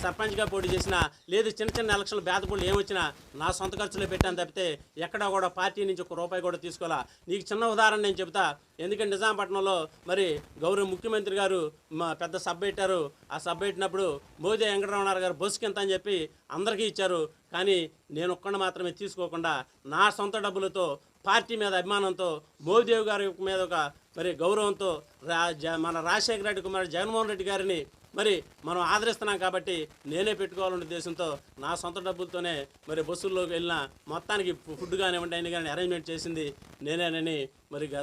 సర్పంచ్గా పోటీ చేసినా లేదు చిన్న చిన్న ఎలక్షన్లు బేదపూళ్ళు ఏమొచ్చినా నా సొంత ఖర్చులో పెట్టాను తప్పితే ఎక్కడా కూడా పార్టీ నుంచి ఒక రూపాయి కూడా తీసుకోవాలా? నీకు చిన్న ఉదాహరణ నేను చెప్తా ఎందుకంటే నిజాంపట్నంలో మరి గౌరవ ముఖ్యమంత్రి గారు మా పెద్ద సభ పెట్టారు. ఆ సభ పెట్టినప్పుడు మోదీ వెంకటరమణారావు గారు బస్సుకి ఎంత అని చెప్పి అందరికీ ఇచ్చారు. కానీ నేను ఒక్కడ మాత్రమే తీసుకోకుండా నా సొంత డబ్బులతో పార్టీ మీద అభిమానంతో మోదీదేవి గారి మీద ఒక మరి గౌరవంతో రా జ- మన రాజశేఖర రెడ్డి కుమార్ జగన్మోహన్ రెడ్డి గారిని మరి మనం ఆదరిస్తున్నాం కాబట్టి నేనే పెట్టుకోవాలనే ఉద్దేశంతో నా సొంత డబ్బులతోనే మరి బస్సుల్లోకి వెళ్ళిన మొత్తానికి ఫుడ్ కానివ్వండి అయినా కానీ అరేంజ్మెంట్ చేసింది నేనేనని మరి గ-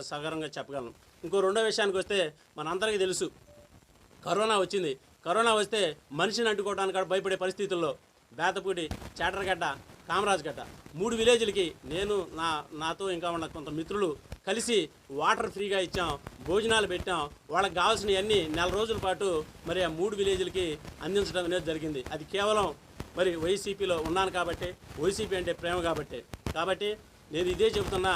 చెప్పగలను. ఇంకో రెండో విషయానికి వస్తే మనందరికీ తెలుసు కరోనా వచ్చింది. కరోనా వస్తే మనిషిని అంటుకోవడానికి భయపడే పరిస్థితుల్లో బేతపూడి చాటరగడ్డ కామరాజ్గడ్డ మూడు విలేజ్లకి నేను నా నాతో ఇంకా ఉన్న కొంత మిత్రులు కలిసి వాటర్ ఫ్రీగా ఇచ్చాం భోజనాలు పెట్టాం. వాళ్ళకి కావాల్సినవన్నీ నెల రోజుల పాటు మరి ఆ మూడు విలేజ్లకి అందించడం అనేది జరిగింది. అది కేవలం మరి వైసీపీలో ఉన్నాను కాబట్టి వైసీపీ అంటే ప్రేమ కాబట్టి. కాబట్టి నేను ఇదే చెబుతున్నా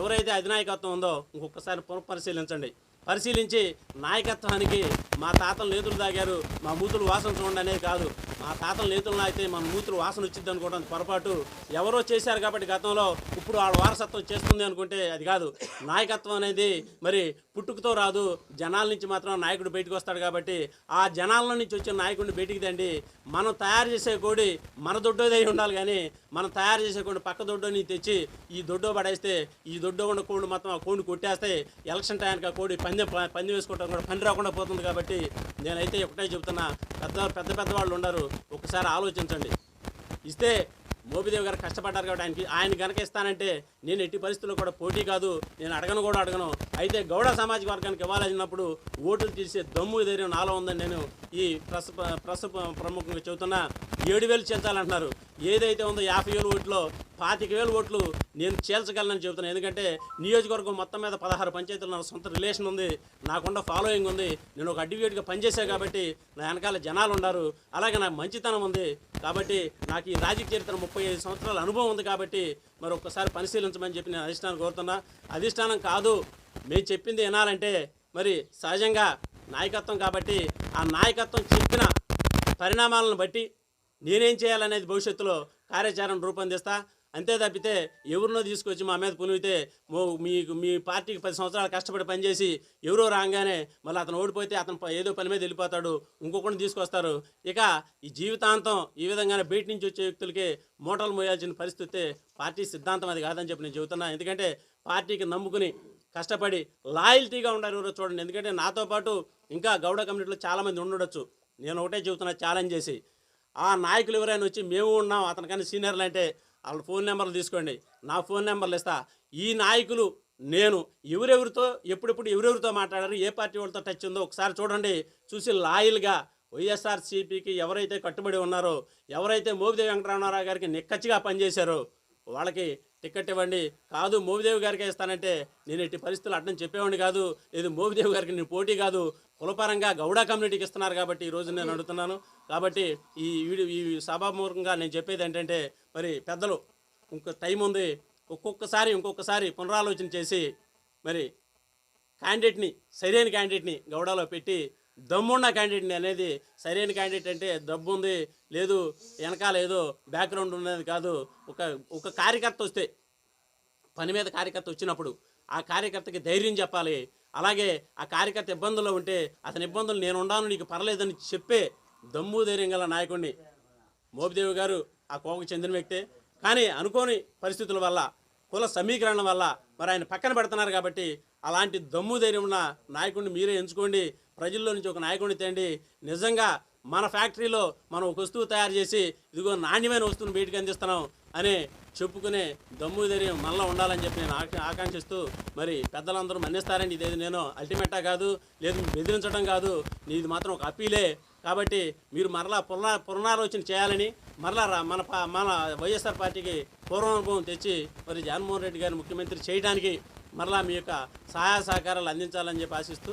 ఎవరైతే అధినాయకత్వం ఉందో ఇంకొకసారి పునఃపరిశీలించండి. పరిశీలించి నాయకత్వానికి మా తాతలు నేతులు తాగారు మా మూతులు వాసన చూడండి అనేది కాదు. ఆ తాతల నేతలను అయితే మన మూతులు వాసన వచ్చింది అనుకోవడం పొరపాటు. ఎవరో చేశారు కాబట్టి గతంలో ఇప్పుడు వాళ్ళ వారసత్వం చేస్తుంది అనుకుంటే అది కాదు. నాయకత్వం అనేది మరి పుట్టుకతో రాదు. జనాల నుంచి మాత్రం నాయకుడు బయటకు వస్తాడు కాబట్టి ఆ జనాల నుంచి వచ్చిన నాయకుడిని బయటికి తండి మనం తయారు చేసే కోడి మన దొడ్డోదై ఉండాలి కానీ మనం తయారు చేసే కోడి పక్క దొడ్డోని తెచ్చి ఈ దొడ్డో పడేస్తే ఈ దొడ్డో ఉన్న కోడి మొత్తం ఆ కోడిని కొట్టేస్తే ఎలక్షన్ టైంకి ఆ కోడి పందెం పందెం వేసుకోవడం కూడా పని రాకుండా పోతుంది కాబట్టి నేనైతే ఒకటే చెబుతున్నా పెద్ద పెద్ద పెద్ద వాళ్ళు ఉండరు. ఒకసారి ఆలోచించండి. ఇస్తే మోపిదేవి గారు కష్టపడ్డారు కాబట్టి ఆయనకి ఆయన కనుక ఇస్తానంటే నేను ఎట్టి పరిస్థితుల్లో కూడా పోటీ కాదు నేను అడగను కూడా అడగను. అయితే గౌడ సామాజిక వర్గానికి ఇవ్వాలన్నప్పుడు ఓట్లు తీసే దమ్ము ధైర్యం నాలో ఉందని నేను ఈ ప్రెస్ ప్రెస్ ప్రముఖంగా చెబుతున్నా. ఏడు వేలు చేర్చాలంటున్నారు. ఏదైతే ఉందో యాభై వేలు ఓట్లో పాతిక వేలు ఓట్లు నేను చేర్చగలనని చెబుతున్నాను ఎందుకంటే నియోజకవర్గం మొత్తం మీద పదహారు పంచాయతీలు నా సొంత రిలేషన్ ఉంది నాకుండా ఫాలోయింగ్ ఉంది. నేను ఒక అడ్వకేట్గా పనిచేశాను కాబట్టి నా వెనకాల జనాలు ఉన్నారు. అలాగే నాకు మంచితనం ఉంది కాబట్టి నాకు ఈ రాజకీయ చరిత్ర ముప్పై ఐదు సంవత్సరాల అనుభవం ఉంది కాబట్టి మరి ఒక్కసారి పరిశీలించమని చెప్పి నేను అధిష్టానం కోరుతున్నా. అధిష్టానం కాదు మేము చెప్పింది వినాలంటే మరి సహజంగా నాయకత్వం కాబట్టి ఆ నాయకత్వం చెప్పిన పరిణామాలను బట్టి నేనేం చేయాలనేది భవిష్యత్తులో కార్యాచరణ రూపొందిస్తా. అంతే తప్పితే ఎవరినో తీసుకొచ్చి మా మీద పులివితే మీకు మీ పార్టీకి పది సంవత్సరాలు కష్టపడి పనిచేసి ఎవరో రాగానే మళ్ళీ అతను ఓడిపోతే అతను ఏదో పని మీద వెళ్ళిపోతాడు ఇంకొకటి తీసుకొస్తారు. ఇక ఈ జీవితాంతం ఈ విధంగానే బయట నుంచి వచ్చే వ్యక్తులకి మూటలు మోయాల్సిన పరిస్థితి పార్టీ సిద్ధాంతం అది కాదని చెప్పి నేను చెబుతున్నా. ఎందుకంటే పార్టీకి నమ్ముకుని కష్టపడి లాయల్టీగా ఉండారు ఎవరో చూడండి. ఎందుకంటే నాతో పాటు ఇంకా గౌడ కమ్యూనిటీలో చాలామంది ఉండొచ్చు. నేను ఒకటే చెబుతున్నా ఛాలెంజ్ చేసి. ఆ నాయకులు ఎవరైనా వచ్చి మేము ఉన్నాం అతనికన్నా సీనియర్లు అంటే వాళ్ళ ఫోన్ నెంబర్లు తీసుకోండి. నా ఫోన్ నెంబర్లు ఇస్తా. ఈ నాయకులు నేను ఎవరెవరితో ఎప్పుడెప్పుడు ఎవరెవరితో మాట్లాడారు ఏ పార్టీ వాళ్ళతో టచ్ ఉందో ఒకసారి చూడండి. చూసి లాయల్గా వైఎస్ఆర్సీపీకి ఎవరైతే కట్టుబడి ఉన్నారో ఎవరైతే మోపిదేవి వెంకటరామారావు గారికి నిక్కచ్చిగా పనిచేశారో వాళ్ళకి టికెట్ ఇవ్వండి. కాదు మోదేవి గారికే ఇస్తానంటే నేను ఎట్టి పరిస్థితులు అడ్డం చెప్పేవాడిని కాదు. లేదు మోమిదేవి గారికి నేను పోటీ కాదు. కులపరంగా గౌడ కమ్యూనిటీకి ఇస్తున్నారు కాబట్టి ఈరోజు నేను అడుగుతున్నాను. కాబట్టి ఈ వీడియో ఈ సభాముఖంగా నేను చెప్పేది ఏంటంటే మరి పెద్దలు ఇంకో టైం ఉంది. ఒక్కొక్కసారి ఇంకొకసారి పునరాలోచన చేసి మరి క్యాండిడేట్ని సరైన క్యాండిడేట్ని గౌడలో పెట్టి దమ్మున్న క్యాండిడేట్ని అనేది సరైన క్యాండిడేట్ అంటే డబ్బు ఉంది లేదు వెనకాల ఏదో బ్యాక్గ్రౌండ్ ఉన్నది కాదు. ఒక ఒక కార్యకర్త వస్తే పని మీద కార్యకర్త వచ్చినప్పుడు ఆ కార్యకర్తకి ధైర్యం చెప్పాలి. అలాగే ఆ కార్యకర్త ఇబ్బందుల్లో ఉంటే అతని ఇబ్బందులు నేను ఉండాను నీకు పర్లేదని చెప్పే దమ్ము ధైర్యం గల నాయకుడిని మోపిదేవి గారు ఆ కోవకు చెందిన వ్యక్తే. కానీ అనుకోని పరిస్థితుల వల్ల కుల సమీకరణ వల్ల మరి ఆయన పక్కన పెడుతున్నారు కాబట్టి అలాంటి దమ్ము ధైర్యం ఉన్న నాయకుడిని మీరే ఎంచుకోండి. ప్రజల్లో నుంచి ఒక నాయకుడిని తేండి. నిజంగా మన ఫ్యాక్టరీలో మనం ఒక వస్తువు తయారు చేసి ఇదిగో నాణ్యమైన వస్తువును బయటకు అందిస్తున్నాం అని చెప్పుకునే దమ్ము ధైర్యం మనలో ఉండాలని చెప్పి నేను ఆకాంక్షిస్తూ మరి పెద్దలందరూ మన్నిస్తారండి. ఇదేది నేను అల్టిమేటా కాదు లేదు బెదిరించడం కాదు. ఇది మాత్రం ఒక అప్పీలే. కాబట్టి మీరు మరలా పునరా పునరాలోచన చేయాలని మరలా మన పా- మన వైఎస్ఆర్ పార్టీకి పూర్వానుభవం తెచ్చి మరి జగన్మోహన్ రెడ్డి గారిని ముఖ్యమంత్రి చేయడానికి మరలా మీ యొక్క సహాయ సహకారాలు అందించాలని చెప్పి ఆశిస్తూ